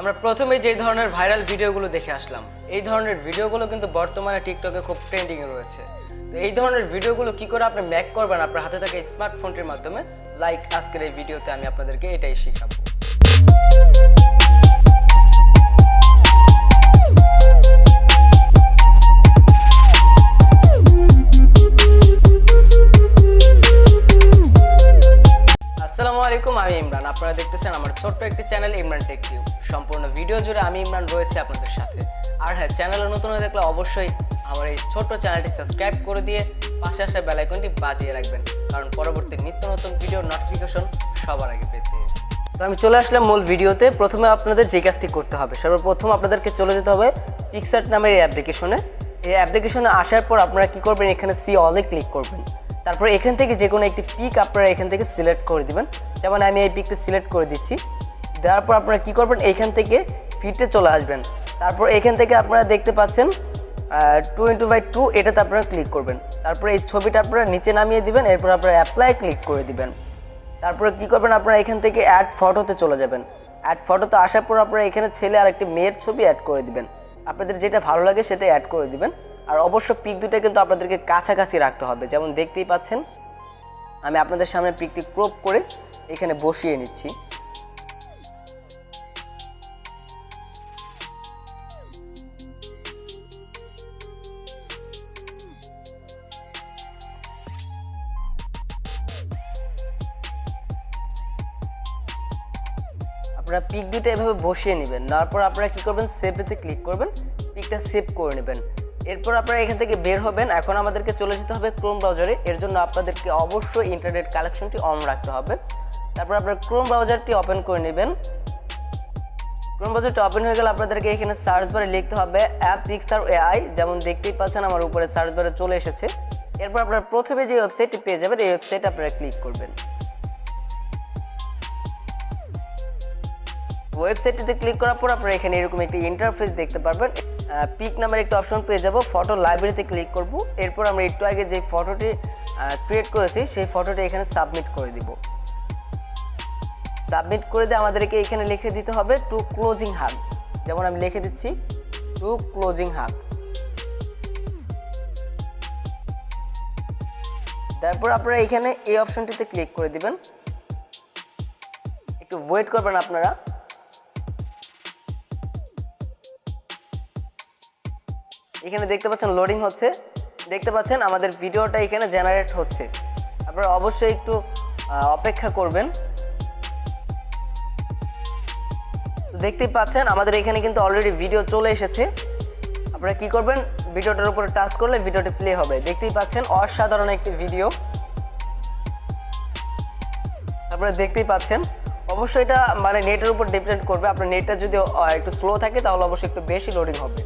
আমরা প্রথমে যে ধরনের ভাইরাল ভিডিওগুলো দেখে আসলাম, এই ধরনের ভিডিওগুলো কিন্তু বর্তমানে টিকটকে খুব ট্রেন্ডিংয়ে রয়েছে। তো এই ধরনের ভিডিওগুলো কি করে আপনি ম্যাক করবেন আপনার হাতে থাকা স্মার্টফোনটির মাধ্যমে? লাইক আজকের এই ভিডিওতে আমি আপনাদেরকে এটাই শেখাবো। আপনারা দেখতেছেন আমার ছোট্ট একটি চ্যানেল ইমরান টেক টিউব সম্পূর্ণ ভিডিও জুড়ে আমি ইমরান রয়েছে আপনাদের সাথে। আর হ্যাঁ চ্যানেলে নতুন হয়ে থাকলে অবশ্যই আমার এই ছোট্ট চ্যানেলটি সাবস্ক্রাইব করে দিয়ে পাশে আসা বেল আইকনটি বাজিয়ে রাখবেন। কারণ পরবর্তী নিত্য নতুন ভিডিওর নোটিফিকেশন সবার আগে পেতে। তো আমি চলে আসলাম মূল ভিডিওতে। প্রথমে আপনাদের যে কাজটি করতে হবে, সর্বপ্রথম আপনাদেরকে চলে যেতে হবে পিকসার্ট নামের এই অ্যাপ্লিকেশনে এই অ্যাপ্লিকেশনে আসার পর আপনারা কি করবেন? এখানে সি অলে ক্লিক করবেন। তারপর এখান থেকে যে কোনো একটি পিক আপনারা এখান থেকে সিলেক্ট করে দিবেন। যেমন আমি এই পিকটা সিলেক্ট করে দিচ্ছি। দেওয়ার পর আপনারা কী করবেন? এইখান থেকে ফিটে চলে আসবেন। তারপর এখান থেকে আপনারা দেখতে পাচ্ছেন টু ইন্টু বাই টু এটাতে আপনারা ক্লিক করবেন। তারপর এই ছবিটা আপনারা নিচে নামিয়ে দিবেন, এরপর আপনারা অ্যাপ্লাই ক্লিক করে দিবেন। তারপরে কি করবেন? আপনারা এখান থেকে অ্যাড ফটোতে চলে যাবেন। অ্যাড ফটোতে আসার পর আপনারা এখানে ছেলে আর একটি মেয়ের ছবি অ্যাড করে দিবেন। আপনাদের যেটা ভালো লাগে সেটা অ্যাড করে দিবেন। আর অবশ্য পিক দুটো কিন্তু আপনাদেরকে কাছাকাছি রাখতে হবে। যেমন দেখতেই পাচ্ছেন আমি আপনাদের সামনে পিকটি ক্রপ করে এখানে বসিয়ে নিচ্ছি। আপনারা পিক দুটো এভাবে বসিয়ে নেবেন, তারপর আপনারা কি করবেন সেভেতে ক্লিক করবেন পিকটা সেভ করে নেবেন। এরপর আপনারা এখান থেকে বের হবেন। এখন আমাদেরকে চলে যেতে হবে ক্রোম ব্রাউজারে এর জন্য আপনাদেরকে অবশ্যই ইন্টারনেট কালেকশনটি অন রাখতে হবে। তারপর আপনারা ক্রোম ব্রাউজারটি ওপেন করে নেবেন। ক্রোম ব্রাউজারটি ওপেন হয়ে গেলে আপনাদেরকে এখানে সার্চ বারে লিখতে হবে অ্যাপ পিক্সার এআই যেমন দেখতেই পাচ্ছেন আমার উপরে সার্চ বারে চলে এসেছে। এরপর আপনারা প্রথমে যে ওয়েবসাইটটি পেয়ে যাবেন, এই ওয়েবসাইটে আপনারা ক্লিক করবেন। ওয়েবসাইটটিতে ক্লিক করার পর আপনারা এখানে এরকম একটি ইন্টারফেস দেখতে পারবেন। পিক নামের একটা অপশন পেয়ে যাব। ফটো লাইব্রেরিতে ক্লিক করব। এরপর আমরা একটু আগে যে ফটোটি ক্রিয়েট করেছি, সেই ফটোটি এখানে সাবমিট করে দিব। সাবমিট করে দিয়ে আমাদেরকে এখানে লিখে দিতে হবে টু ক্লোজিং হাগ যেমন আমি লিখে দিচ্ছি টু ক্লোজিং হাগ তারপর আপনারা এখানে এই অপশনটিতে ক্লিক করে দিবেন। একটু ওয়েট করবেন আপনারা। এখানে দেখতে পাচ্ছেন লোডিং হচ্ছে। দেখতে পাচ্ছেন আমাদের ভিডিওটা এখানে জেনারেট হচ্ছে। আপনারা অবশ্যই একটু অপেক্ষা করবেন। তো দেখতেই পাচ্ছেন আমাদের এখানে কিন্তু অলরেডি ভিডিও চলে এসেছে। আপনারা কি করবেন? ভিডিওটার উপরে টাচ করলে ভিডিওটি প্লে হবে। দেখতেই পাচ্ছেন অসাধারণ একটি ভিডিও আপনারা দেখতেই পাচ্ছেন। অবশ্যই এটা মানে নেটের উপর ডিপেন্ড করবে। আপনার নেটটা যদি একটু স্লো থাকে তাহলে অবশ্যই একটু বেশি লোডিং হবে।